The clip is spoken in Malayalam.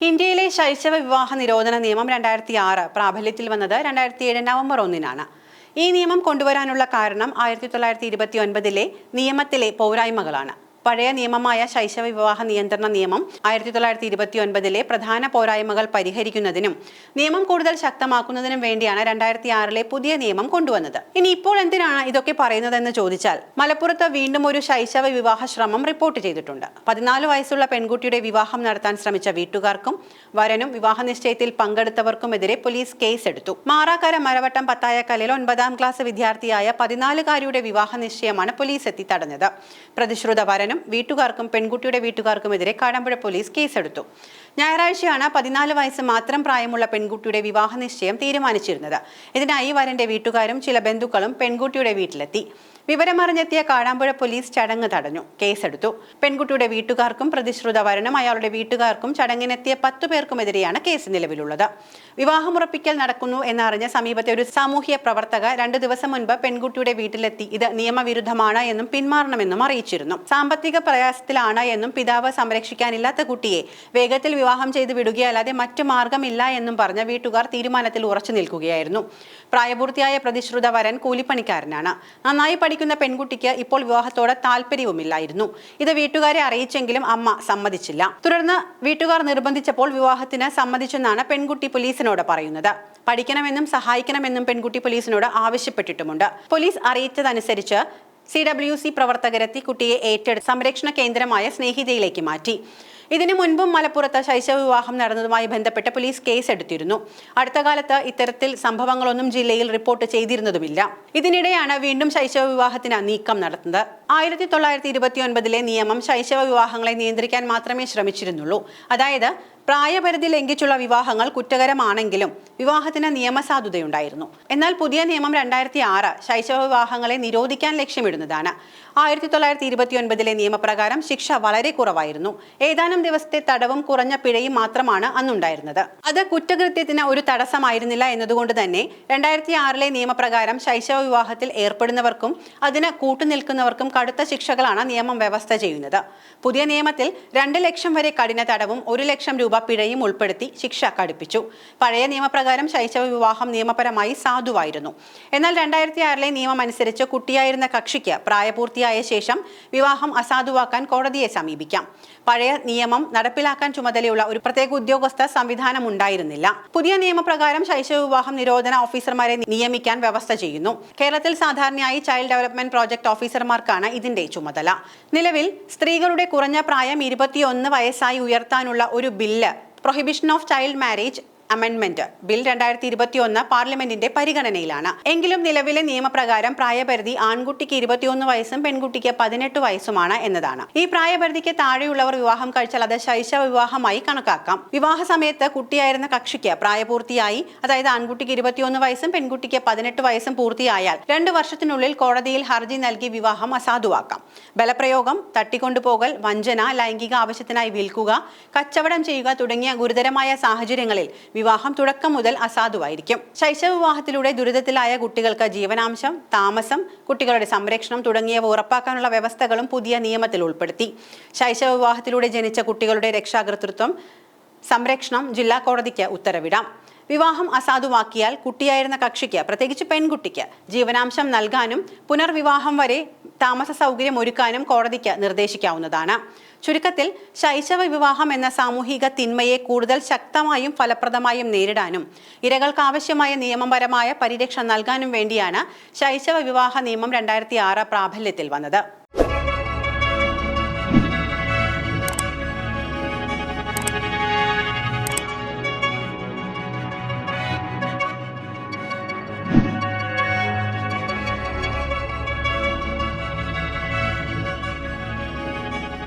ഇന്ത്യയിലെ ശൈശവ വിവാഹ നിരോധന നിയമം രണ്ടായിരത്തി ആറ് പ്രാബല്യത്തിൽ വന്നത് രണ്ടായിരത്തി ഏഴ് നവംബർ ഒന്നിനാണ്. ഈ നിയമം കൊണ്ടുവരാനുള്ള കാരണം ആയിരത്തി തൊള്ളായിരത്തി ഇരുപത്തി ഒൻപതിലെ നിയമത്തിലെ പോരായ്മകളാണ്. പഴയ നിയമമായ ശൈശവ വിവാഹ നിയന്ത്രണ നിയമം ആയിരത്തി തൊള്ളായിരത്തി ഇരുപത്തി ഒൻപതിലെ പ്രധാന പോരായ്മകൾ പരിഹരിക്കുന്നതിനും നിയമം കൂടുതൽ ശക്തമാക്കുന്നതിനും വേണ്ടിയാണ് രണ്ടായിരത്തി ആറിലെ പുതിയ നിയമം കൊണ്ടുവന്നത്. ഇനി ഇപ്പോൾ എന്തിനാണ് ഇതൊക്കെ പറയുന്നതെന്ന് ചോദിച്ചാൽ മലപ്പുറത്ത് വീണ്ടും ഒരു ശൈശവ വിവാഹ ശ്രമം റിപ്പോർട്ട് ചെയ്തിട്ടുണ്ട്. പതിനാല് വയസ്സുള്ള പെൺകുട്ടിയുടെ വിവാഹം നടത്താൻ ശ്രമിച്ച വീട്ടുകാർക്കും വരനും വിവാഹ നിശ്ചയത്തിൽ പങ്കെടുത്തവർക്കുമെതിരെ പോലീസ് കേസ് എടുത്തു മാറാക്കര മരവട്ടം പത്തായക്കലിൽ ഒൻപതാം ക്ലാസ് വിദ്യാർത്ഥിയായ പതിനാലുകാരിയുടെ വിവാഹ നിശ്ചയമാണ് പോലീസ് എത്തി തടഞ്ഞത് പ്രതിശ്രുത വരനും വീട്ടുകാർക്കും പെൺകുട്ടിയുടെ വീട്ടുകാർക്കുമെതിരെ കാടാമ്പുഴ പോലീസ് കേസെടുത്തു. ഞായറാഴ്ചയാണ് പതിനാല് വയസ്സ് മാത്രം പ്രായമുള്ള പെൺകുട്ടിയുടെ വിവാഹ നിശ്ചയം തീരുമാനിച്ചിരുന്നത്. ഇതിനായി വരന്റെ വീട്ടുകാരും ചില ബന്ധുക്കളും പെൺകുട്ടിയുടെ വീട്ടിലെത്തി. വിവരമറിഞ്ഞെത്തിയ കാടാമ്പുഴ പോലീസ് ചടങ്ങ് തടഞ്ഞു കേസെടുത്തു. പെൺകുട്ടിയുടെ വീട്ടുകാർക്കും പ്രതിശ്രുത വരനും അയാളുടെ വീട്ടുകാർക്കും ചടങ്ങിനെത്തിയ പത്തു പേർക്കുമെതിരെയാണ് കേസ് നിലവിലുള്ളത്. വിവാഹമുറപ്പിക്കൽ നടക്കുന്നു എന്നറിഞ്ഞ സമീപത്തെ ഒരു സാമൂഹ്യ പ്രവർത്തക രണ്ടു ദിവസം മുൻപ് പെൺകുട്ടിയുടെ വീട്ടിലെത്തി. ഇത് നിയമവിരുദ്ധമാണ് എന്നും പിന്മാറണമെന്നും അറിയിച്ചിരുന്നു. സാമ്പത്തിക പ്രയാസത്തിലാണ് എന്നും പിതാവ് സംരക്ഷിക്കാനില്ലാത്ത കുട്ടിയെ വേഗത്തിൽ വിവാഹം ചെയ്ത് വിടുകയല്ലാതെ മറ്റു മാർഗമില്ല എന്നും പറഞ്ഞ വീട്ടുകാർ തീരുമാനത്തിൽ ഉറച്ചു നിൽക്കുകയായിരുന്നു. പ്രായപൂർത്തിയായ പ്രതിശ്രുത വരൻ കൂലിപ്പണിക്കാരനാണ്. നന്നായി പഠിക്കുന്ന പെൺകുട്ടിക്ക് ഇപ്പോൾ വിവാഹത്തോടെ താല്പര്യവുമില്ലായിരുന്നു ഇത് വീട്ടുകാരെ അറിയിച്ചെങ്കിലും അമ്മ സമ്മതിച്ചില്ല. തുടർന്ന് വീട്ടുകാർ നിർബന്ധിച്ചപ്പോൾ വിവാഹത്തിന് സമ്മതിച്ചെന്നാണ് പെൺകുട്ടി പോലീസിനോട് പറയുന്നത്. പഠിക്കണമെന്നും സഹായിക്കണമെന്നും പെൺകുട്ടി പോലീസിനോട് ആവശ്യപ്പെട്ടിട്ടുമുണ്ട്. പോലീസ് അറിയിച്ചതനുസരിച്ച് സി ഡബ്ല്യു സി പ്രവർത്തകരെത്തി കുട്ടിയെ ഏറ്റെടുത്ത് സംരക്ഷണ കേന്ദ്രമായ സ്നേഹിതയിലേക്ക് മാറ്റി. ഇതിനു മുൻപും മലപ്പുറത്ത് ശൈശവ വിവാഹം നടന്നതുമായി ബന്ധപ്പെട്ട് പോലീസ് കേസെടുത്തിരുന്നു. അടുത്ത കാലത്ത് ഇത്തരത്തിൽ സംഭവങ്ങളൊന്നും ജില്ലയിൽ റിപ്പോർട്ട് ചെയ്തിരുന്നതുമില്ല. ഇതിനിടെയാണ് വീണ്ടും ശൈശവ വിവാഹത്തിന് നീക്കം നടത്തുന്നത് ആയിരത്തി തൊള്ളായിരത്തി ഇരുപത്തിയൊൻപതിലെ നിയമം ശൈശവ വിവാഹങ്ങളെ നിയന്ത്രിക്കാൻ മാത്രമേ ശ്രമിച്ചിരുന്നുള്ളൂ. അതായത് പ്രായപരിധി ലംഘിച്ചുള്ള വിവാഹങ്ങൾ കുറ്റകരമാണെങ്കിലും വിവാഹത്തിന് നിയമസാധുതയുണ്ടായിരുന്നു. എന്നാൽ പുതിയ നിയമം രണ്ടായിരത്തി ആറ് ശൈശവ വിവാഹങ്ങളെ നിരോധിക്കാൻ ലക്ഷ്യമിടുന്നതാണ്. ആയിരത്തി തൊള്ളായിരത്തി ഇരുപത്തി ഒൻപതിലെ നിയമപ്രകാരം ശിക്ഷ വളരെ കുറവായിരുന്നു. ഏതാനും ദിവസത്തെ തടവും കുറഞ്ഞ പിഴയും മാത്രമാണ് അന്നുണ്ടായിരുന്നത്. അത് കുറ്റകൃത്യത്തിന് ഒരു തടസ്സമായിരുന്നില്ല എന്നതുകൊണ്ട് തന്നെ രണ്ടായിരത്തി ആറിലെ നിയമപ്രകാരം ശൈശവ വിവാഹത്തിൽ ഏർപ്പെടുന്നവർക്കും അതിന് കൂട്ടുനിൽക്കുന്നവർക്കും കടുത്ത ശിക്ഷകളാണ് നിയമം വ്യവസ്ഥ ചെയ്യുന്നത്. പുതിയ നിയമത്തിൽ രണ്ട് ലക്ഷം വരെ കഠിന തടവും ഒരു ലക്ഷം രൂപ പിഴയും ഉൾപ്പെടുത്തി ശിക്ഷ കടുപ്പിച്ചു. പഴയ നിയമപ്രകാരം ശൈശവ വിവാഹം നിയമപരമായി സാധുവായിരുന്നു. എന്നാൽ രണ്ടായിരത്തി ആറിലെ നിയമം അനുസരിച്ച് കുട്ടിയായിരുന്ന കക്ഷിക്ക് പ്രായപൂർത്തിയായ ശേഷം വിവാഹം അസാധുവാക്കാൻ കോടതിയെ സമീപിക്കാം. പഴയ നിയമം നടപ്പിലാക്കാൻ ചുമതലയുള്ള ഒരു പ്രത്യേക ഉദ്യോഗസ്ഥ സംവിധാനം ഉണ്ടായിരുന്നില്ല. പുതിയ നിയമപ്രകാരം ശൈശവ വിവാഹം നിരോധന ഓഫീസർമാരെ നിയമിക്കാൻ വ്യവസ്ഥ ചെയ്യുന്നു. കേരളത്തിൽ സാധാരണയായി ചൈൽഡ് ഡെവലപ്മെന്റ് പ്രോജക്ട് ഓഫീസർമാർക്കാണ് ഇതിന്റെ ചുമതല. നിലവിൽ സ്ത്രീകളുടെ കുറഞ്ഞ പ്രായം ഇരുപത്തിയൊന്ന് വയസ്സായി ഉയർത്താനുള്ള ഒരു bill prohibition of child marriage അമെൻമെന്റ് ബിൽ രണ്ടായിരത്തി ഇരുപത്തി ഒന്ന് പാർലമെന്റിന്റെ പരിഗണനയിലാണ്. എങ്കിലും നിലവിലെ നിയമപ്രകാരം പ്രായപരിധി ആൺകുട്ടിക്ക് ഇരുപത്തിയൊന്ന് വയസ്സും പെൺകുട്ടിക്ക് പതിനെട്ട് വയസ്സുമാണ് എന്നതാണ്. ഈ പ്രായപരിധിക്ക് താഴെയുള്ളവർ വിവാഹം കഴിച്ചാൽ അത് ശൈശവ വിവാഹമായി കണക്കാക്കാം. വിവാഹ സമയത്ത് കുട്ടിയായിരുന്ന കക്ഷിക്ക് പ്രായപൂർത്തിയായി അതായത് ആൺകുട്ടിക്ക് ഇരുപത്തിയൊന്ന് വയസ്സും പെൺകുട്ടിക്ക് പതിനെട്ട് വയസ്സും പൂർത്തിയായാൽ രണ്ട് വർഷത്തിനുള്ളിൽ കോടതിയിൽ ഹർജി നൽകി വിവാഹം അസാധുവാക്കാം. ബലപ്രയോഗം തട്ടിക്കൊണ്ടുപോകൽ വഞ്ചന ലൈംഗിക ആവശ്യത്തിനായി വിൽക്കുക കച്ചവടം ചെയ്യുക തുടങ്ങിയ ഗുരുതരമായ സാഹചര്യങ്ങളിൽ വിവാഹം തുടക്കം മുതൽ അസാധുവായിരിക്കും. ശൈശവ വിവാഹത്തിലൂടെ ദുരിതത്തിലായ കുട്ടികൾക്ക് ജീവനാംശം താമസം കുട്ടികളുടെ സംരക്ഷണം തുടങ്ങിയവ ഉറപ്പാക്കാനുള്ള വ്യവസ്ഥകളും പുതിയ നിയമത്തിൽ ഉൾപ്പെടുത്തി. ശൈശവ വിവാഹത്തിലൂടെ ജനിച്ച കുട്ടികളുടെ രക്ഷാകർതൃത്വം സംരക്ഷണം ജില്ലാ കോടതിക്ക് ഉത്തരവിടാം. വിവാഹം അസാധുവാക്കിയാൽ കുട്ടിയായിരുന്ന കക്ഷിക്ക് പ്രത്യേകിച്ച് പെൺകുട്ടിക്ക് ജീവനാംശം നൽകാനും പുനർവിവാഹം വരെ താമസ സൗകര്യം ഒരുക്കാനും കോടതിക്ക് നിർദ്ദേശിക്കാവുന്നതാണ്. ചുരുക്കത്തിൽ ശൈശവ വിവാഹം എന്ന സാമൂഹിക തിന്മയെ കൂടുതൽ ശക്തമായും ഫലപ്രദമായും നേരിടാനും ഇരകൾക്ക് ആവശ്യമായ നിയമപരമായ പരിരക്ഷ നൽകാനും വേണ്ടിയാണ് ശൈശവ വിവാഹ നിയമം രണ്ടായിരത്തി ആറ് പ്രാബല്യത്തിൽ വന്നത്.